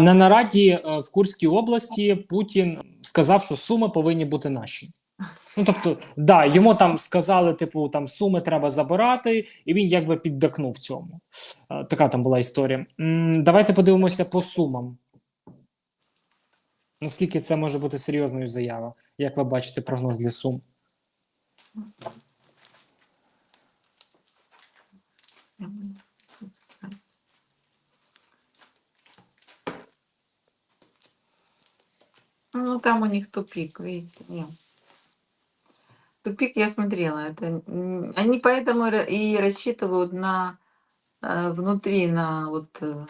На нараді е, в Курській області Путін сказав, що суми повинні бути наші. Ну тобто, да, йому там сказали, типу, там суми треба забирати, і він якби піддакнув цьому. Е, Така там була історія. Давайте подивимося по сумам. Наскільки це може бути серйозною заявою? Як ви бачите прогноз для сум? Ну, там у них тупик, видите, нет. Тупик я смотрела, это они поэтому и рассчитывают на э, внутри, на вот э,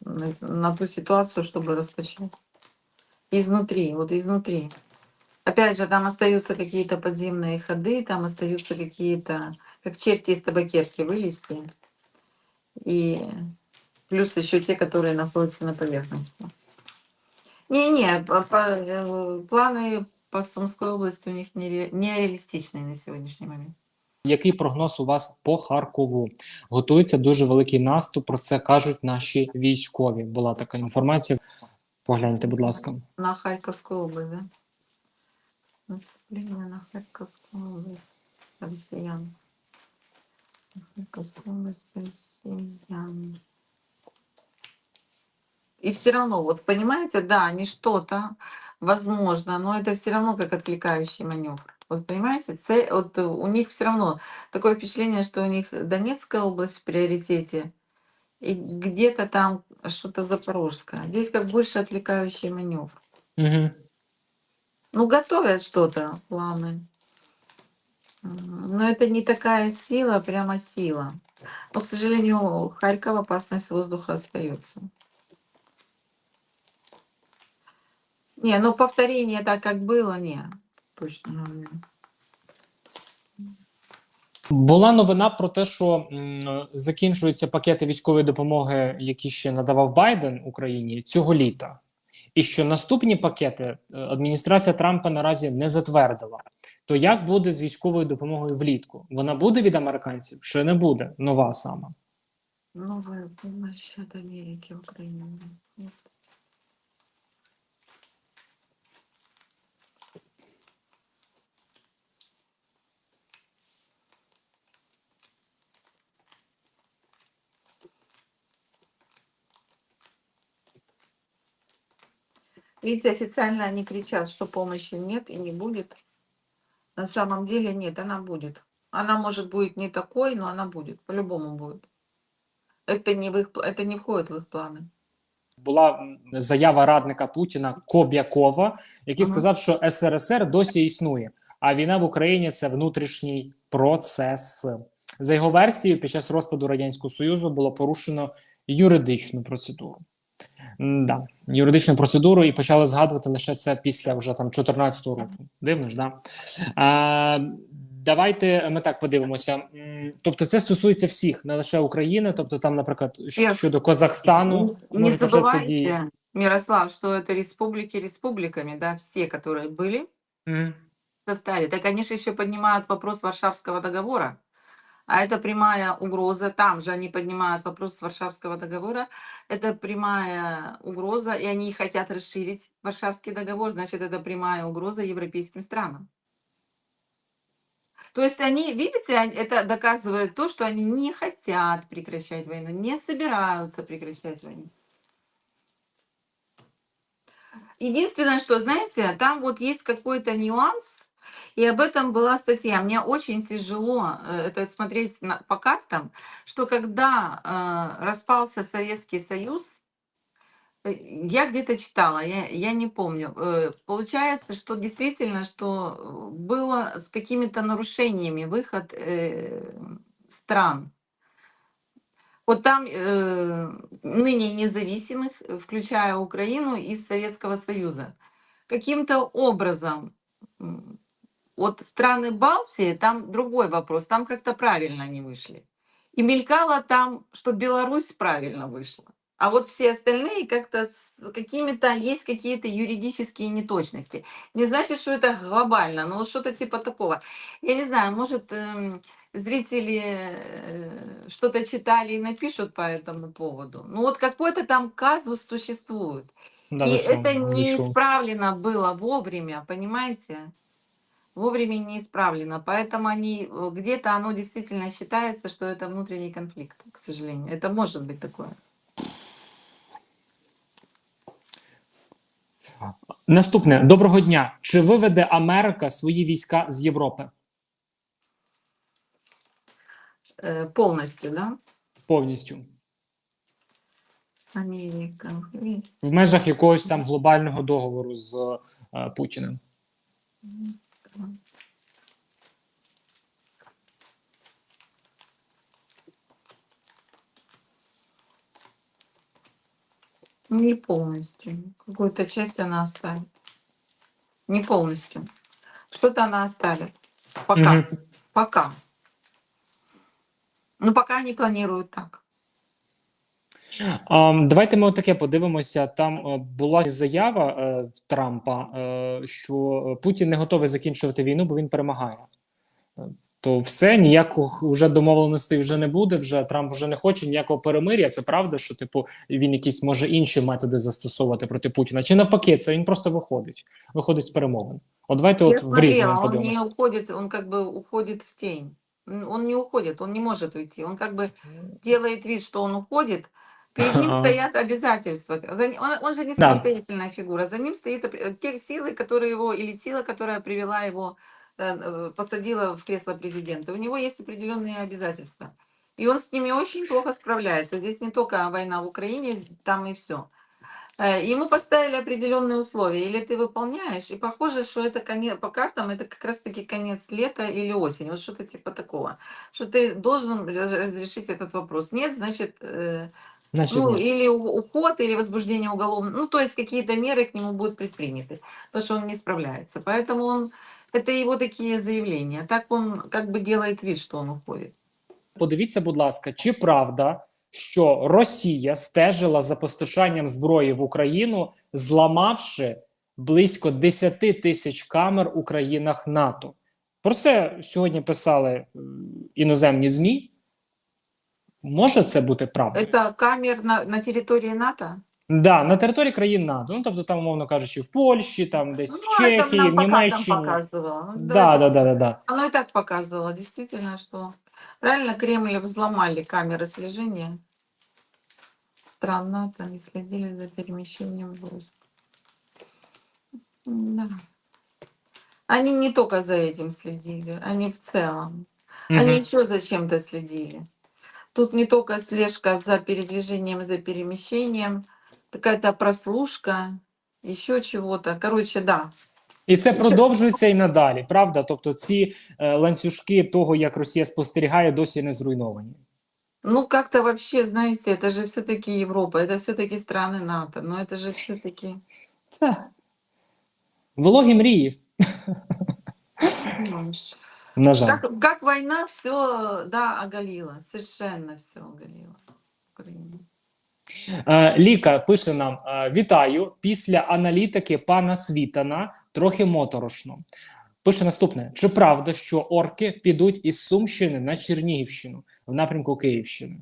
на ту ситуацию, чтобы раскачать. Изнутри, вот изнутри. Опять же, там остаются какие-то подземные ходы, там остаются какие-то, как черти из табакерки вылезти. И плюс еще те, которые находятся на поверхности. Не-не, по- по- э, планы по Сумской области у них нере- нереалистичные на сегодняшний момент. Який прогноз у вас по Харкову? Готується дуже великий наступ. Про це кажуть наші військові. Була така інформація. Погляньте, будь ласка. На Харьковскую область, да? Наступление на Харьковскую область россиян. На Харьковскую область россиян. И все равно, вот понимаете, да, они что-то, возможно, но это все равно как отвлекающий маневр. Вот понимаете, це, вот у них все равно такое впечатление, что у них Донецкая область в приоритете, и где-то там что-то Запорожское. Здесь как больше отвлекающий маневр. Угу. Ну, готовят что-то, планы. Но это не такая сила, прямо сила. Но, к сожалению, Харьков опасность воздуха остается. Не, ну повторение так, как было, не. Точно говорю. Була новина про те, що м, закінчуються пакети військової допомоги, які ще надавав Байден Україні цього літа, і що наступні пакети е, адміністрація Трампа наразі не затвердила. То як буде з військовою допомогою влітку? Вона буде від американців чи не буде нова сама? Новая помощь от Америки Украине. Видите, официально они кричат, что помощи нет и не будет. На самом деле нет, она будет. Она может будет не такой, но она будет, по-любому будет. Это не, в их, пл- это не входит в их планы. Була м, заява радника Путіна Кобякова, який Ага. сказав, що СРСР досі існує, а війна в Україні це внутрішній процес. За його версією, під час розпаду радянського союзу було порушено юридичну процедуру. Да, юридичну процедуру і почали згадувати лише це після вже там 14-го року. Дивно ж, да? А, давайте ми так подивимося. М, Тобто, це стосується всіх, не лише України. Тобто, там, наприклад, щ- Ні. щодо Казахстану, Не може початися дії. забывайте, Мирослав, что это республики республиками, да, все, которые были Мгм. в составе. Так они же еще поднимают вопрос Варшавского договора. А это прямая угроза. Там же они поднимают вопрос Варшавского договора. Это прямая угроза, и они хотят расширить Варшавский договор. Значит, это прямая угроза европейским странам. То есть они, видите, это доказывает то, что они не хотят прекращать войну, не собираются прекращать войну. Единственное, что, знаете, там вот есть какой-то нюанс, и об этом была статья. Мне очень тяжело э, это смотреть на- по картам, что когда э, распался Советский Союз, э, я где-то читала, я, я не помню. э, Получается, что действительно, что э, было с какими-то нарушениями выход э, стран. Вот там э, ныне независимых, включая Украину, из Советского Союза. Каким-то образом вот страны Балтии, там другой вопрос, там как-то правильно они вышли. И мелькало там, что Беларусь правильно вышла. А вот все остальные как-то с какими-то есть какие-то юридические неточности. Не значит, что это глобально, но вот что-то типа такого. Я не знаю, может, эм, зрители э, что-то читали и напишут по этому поводу. Ну вот какой-то там казус существует. Да, и это не исправлено было вовремя, понимаете? Вовремя не исправлено. Поэтому они э, где-то оно действительно считается, что это внутренний конфликт, к сожалению. Это может быть такое. Наступне доброго дня. Чи виведе Америка свої війська з Європи Э, полностью, да? повністю Америка. Ой, в межах якогось там глобального договору з е, Путіним? Не полностью. Какую-то часть она оставит. Не полностью. Что-то она оставит. Пока. Мгм. Пока. Ну, пока они планируют так. Давайте ми отаке подивимося. Там е, була заява е, в Трампа, е, що Путін не готовий закінчувати війну, бо він перемагає. То все ніяких вже домовленостей вже не буде. Вже Трамп вже не хоче ніякого перемир'я. Це правда, що типу він якісь може інші методи застосовувати проти Путіна. Чи навпаки, це він просто виходить, виходить з перемовин. От давайте Я от в різному подивимося. уходит, он как бы уходит в тень. М, Он не уходит, он не может уйти. Он как бы делает вид, что он уходит. Перед ним стоят обязательства. За он, он же не Да. самостоятельная фигура. За ним стоит опре- те силы, которые его, или сила, которая привела его, э, э, посадила в кресло президента. У него есть определенные обязательства. И он с ними очень плохо справляется. Здесь не только война в Украине, там и все. Ему поставили определенные условия. Или ты выполняешь, и похоже, что это конец, по картам это как раз-таки конец лета или осень. Вот что-то типа такого. Что ты должен раз- разрешить этот вопрос. Нет, значит, э, Значить, ну, ні. или у- уход, или возбуждение уголовного, ну, то есть какие-то меры к нему будут предприняты, потому что он не справляется. Поэтому он, это его такие заявления. Так он как бы делает вид, что он уходит. Подивіться, будь ласка, чи правда, що Росія стежила за постачанням зброї в Україну, зламавши близько 10 тисяч камер у країнах НАТО? Про це сьогодні писали е, іноземні ЗМІ. Може це бути правдою? Это камер на, на территории НАТО? Да, на території країн НАТО. Ну тобто, там, умовно кажучи, в Польщі, там десь в Ну, это Чехії, нам в пока там Німеччині. показывало. Да, это да, да, да, да. Оно и так показывало, действительно, что правильно Кремль взломали камеры слежения. Странно, там не следили за перемещением войск. Да. Они не только за этим следили, они в целом. Они Мгм. еще за чем-то следили. Тут не только слежка за передвижением, за перемещением, какая-то прослушка, еще чего-то. Короче, да, І це продовжується і надалі, правда? Тобто ці е, ланцюжки того, як Росія спостерігає, досі не зруйновані. Ну, как-то вообще, знаете, это же все-таки Европа, это все-таки страны НАТО, но это же все-таки... Та. Вологі мрії, на жаль. Как, как война все, да, оголила, совершенно все оголила. Украину. Ліка пише нам: вітаю. Після аналітики пана Світана трохи моторошно. Пише наступне: чи правда, що орки підуть із Сумщини на Чернігівщину в напрямку Київщини?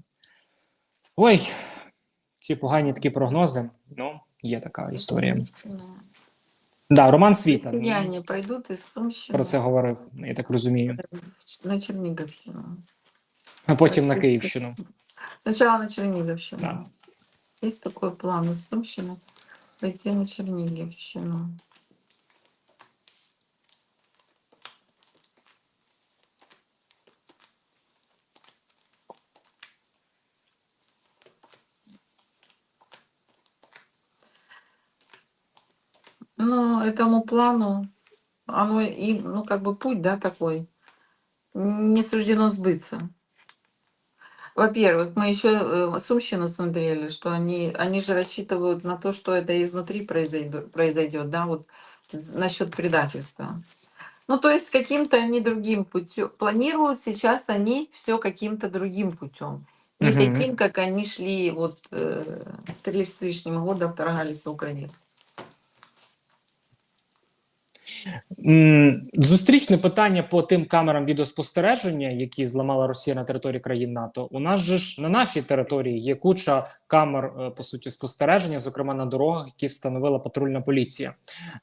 Ой, ці погані такі прогнози. Ну, є така історія. Да, Роман Світа. Россияне пройдуть Сумщины про це говорив, я так розумію. на Чернігівщину. А потім на Київщину. Сначала на Чернігівщину. Да. Є такой план з Сумщини. Прийти на Черниговщину. Этому плану, оно и, ну, как бы путь, да, такой, не суждено сбыться. Во-первых, мы еще Сумщину смотрели, что они, они же рассчитывают на то, что это изнутри произойдет, произойдет да, вот насчет предательства. Ну, то есть каким-то они другим путем планируют сейчас они все каким-то другим путем. Не Мгм. таким, как они шли вот э, три с лишним года вторгались в Украину. Зустрічне питання по тим камерам відеоспостереження, які зламала Росія на території країн НАТО. У нас же ж на нашій території є куча камер е, по суті спостереження, зокрема на дорогах, які встановила патрульна поліція.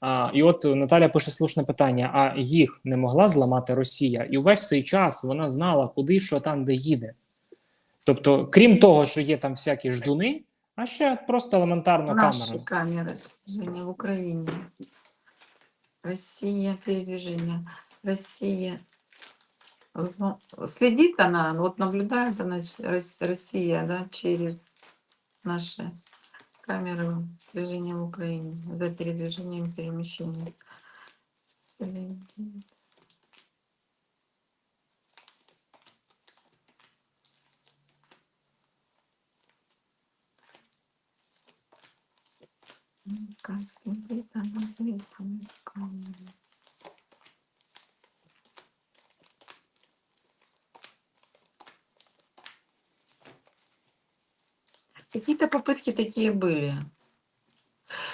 А, і от Наталя пише слушне питання: а їх не могла зламати Росія? І увесь цей час вона знала, куди що там, де їде. Тобто, крім того, що є там всякі ждуни, а ще просто елементарно Наши камера. камеры слежения в Украине. Россия, передвижение. Россия. Ну, Следит она, вот наблюдает она, Россия, да, через наши камеры слежения в Украине за передвижением, перемещением. Следит. Следит она Какие-то попытки такие были.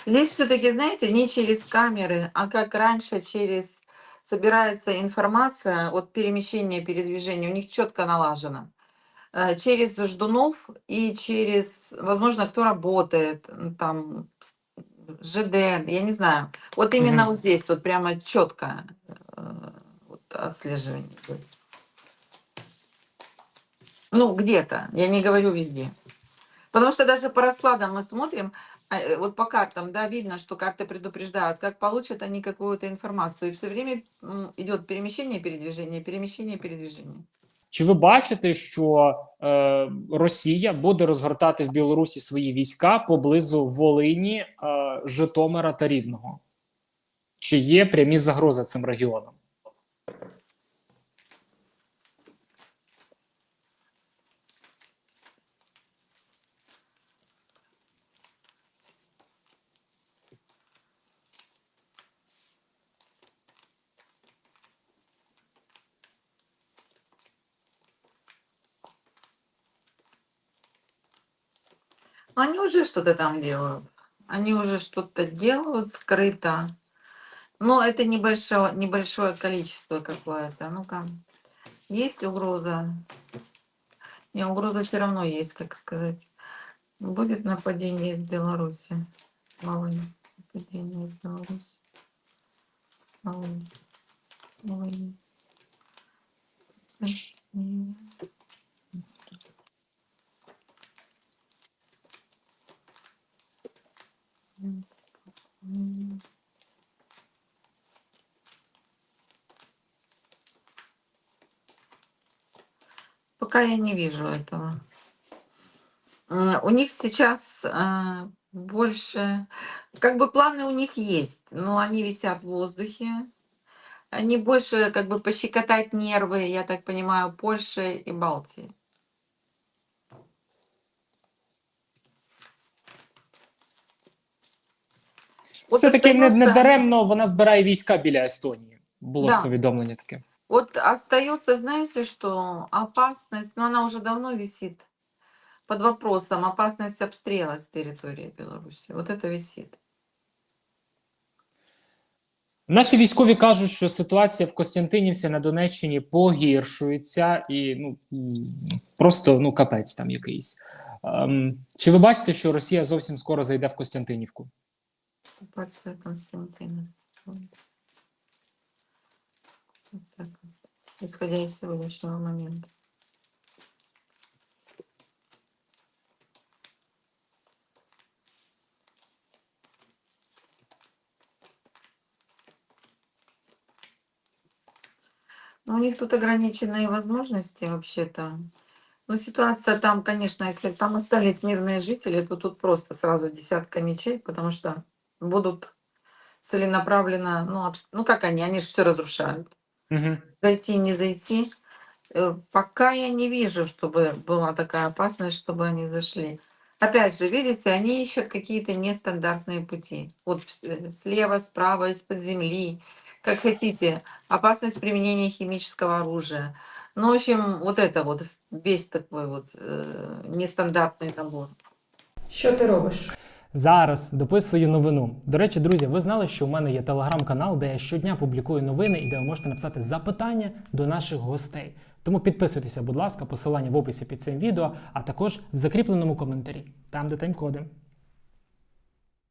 Здесь все-таки, знаете, не через камеры, а как раньше через собирается информация от перемещения, передвижения. У них четко налажено. Э, Через ждунов и через, возможно, кто работает, там, ЖД, я не знаю. Вот именно Мгм. вот здесь вот прямо четко вот, отслеживание. Ну, где-то, я не говорю везде. Потому что даже по раскладам мы смотрим, а, э, вот по картам, да, видно, что карты предупреждают, как получат они какую-то информацию. И все время м, идет перемещение, передвижение, перемещение, передвижение. Чи ви бачите, що е, Росія буде розгортати в Білорусі свої війська поблизу Волині, е, Житомира та Рівного? Чи є прямі загрози цим регіонам? Они уже что-то там делают. Они уже что-то делают скрыто. Но это небольшое, небольшое количество какое-то. Ну-ка. Есть угроза? Не, угроза все равно есть, как сказать. Будет нападение из Беларуси. Волынь. Нападение из Беларуси. Волынь. Волынь. Россия. Пока я не вижу этого. М, У них сейчас а, больше, как бы планы у них есть, но они висят в воздухе. Они больше как бы пощекотать нервы, я так понимаю, Польши и Балтии. От Все-таки не, не остається- даремно вона збирає війська біля Естонії. Було ж Да. повідомлення таке. Вот остается, знаете, что опасность, но она уже давно висит под вопросом, опасность обстрела с территории Беларуси. Вот это висит. Наші військові кажуть, що ситуація в Костянтинівці на Донеччині погіршується, і ну просто ну капець там якийсь. Ем, чи ви бачите, що Росія зовсім скоро зайде в Костянтинівку? Оккупация Константина. Исходя из сегодняшнего момента. Ну, У них тут ограниченные возможности вообще-то. Ну, ситуация там, конечно, если там остались мирные жители, то тут просто сразу десятка мечей, потому что будут целенаправленно, ну, ну как они, они же все разрушают. Угу. Зайти, не зайти. Э, Пока я не вижу, чтобы была такая опасность, чтобы они зашли. Опять же, видите, они ищут какие-то нестандартные пути. Вот э, слева, справа, из-под земли, как хотите. Опасность применения химического оружия. Ну, в общем, вот это вот весь такой вот э, нестандартный набор. Що ти робиш? Зараз дописую новину. До речі, друзі, ви знали, що у мене є телеграм-канал, де я щодня публікую новини і де ви можете написати запитання до наших гостей. Тому підписуйтеся, будь ласка, посилання в описі під цим відео, а також в закріпленому коментарі, там де тайм-коди.